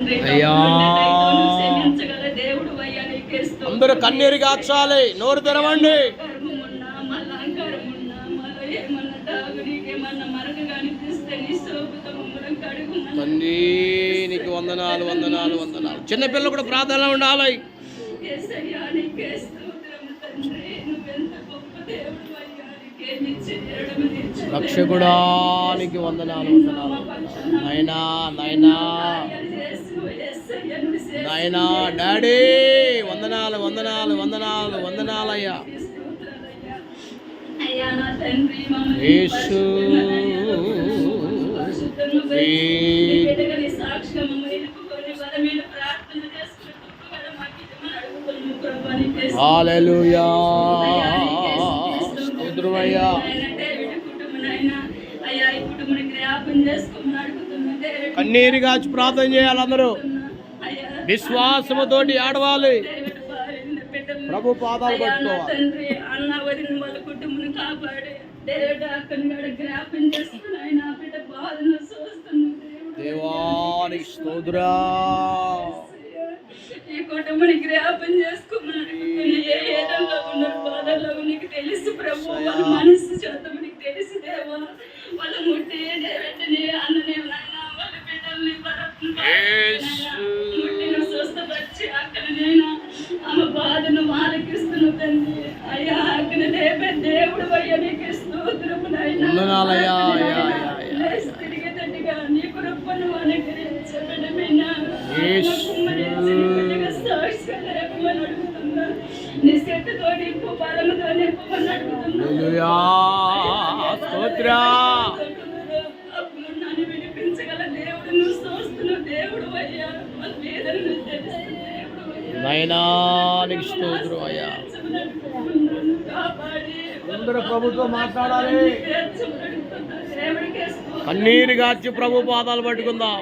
అయ్యా. అందరూ కన్నీరు కాచాలి నోరు తెరవండి. తండ్రి నీకు వందనాలు వందనాలు. వందనాలు చిన్నపిల్లలు కూడా ప్రార్థన ఉండాలి. రక్షకుడా నీకు వందనాలు వందనాలు. నైనా నైనా ఆయన డాడీ వందనాలు వందనాలు వందనాలు వందనాలయ్యా. అయ్యా యేసు ప్రార్థన కన్నీరు కాచి ప్రార్థన చేయాలి అందరూ. విశ్వాసముతోటి ఆడవాలి. ప్రభు పాదాలు పట్టుకోవాలి. తండ్రి అన్న వదిన వాళ్ళ కుటుంబం కాపాడి. దేవానికి స్తోత్రా. ఈ కుటుంబాన్ని జ్ఞాపం చేసుకోమని అడుగుతున్న ఏ ఏదంలో ఉన్నారు బాధల్లో నీకు తెలుసు ప్రభు. వాళ్ళ మనసు చేతం నీకు తెలుసు దేవా. వాళ్ళ ముట్టి వెంటనే అన్ననే నాయన వాళ్ళ బిడ్డల్ని భరత్ని ముట్టిన స్వస్థపరిచి అక్కడ నేను ఆమె బాధను ఆలకిస్తున్న తండ్రి అయ్యా అక్కడ రేపే దేవుడు అయ్యా నీకు స్తోత్రము నాయనా. వందనాలయ్యా, అయ్యా, అయ్యా, అయ్యా. లేచి తిరిగేటట్టుగా నీ కృపను అనుగ్రహించబడమేనా? యేసు. కుమ్మరించి నీ బిడ్డగా సాక్షిగా లేపమని అడుగుతున్నా. నీ శక్తితో నింపు, బలముతో నింపమని అడుగుతున్నా. హల్లెలూయా స్తోత్రా అప్పులున్నాను విడిపించగల దేవుడు నువ్వు చూస్తున్న దేవుడు అయ్యా మన వేదనను తెలుసు దేవుడు అయ్యా నయనానికి స్తోత్రం అయ్యా అందరూ ప్రభుత్వం మాట్లాడాలి. కన్నీరు గార్చి ప్రభు పాదాలు పట్టుకుందాం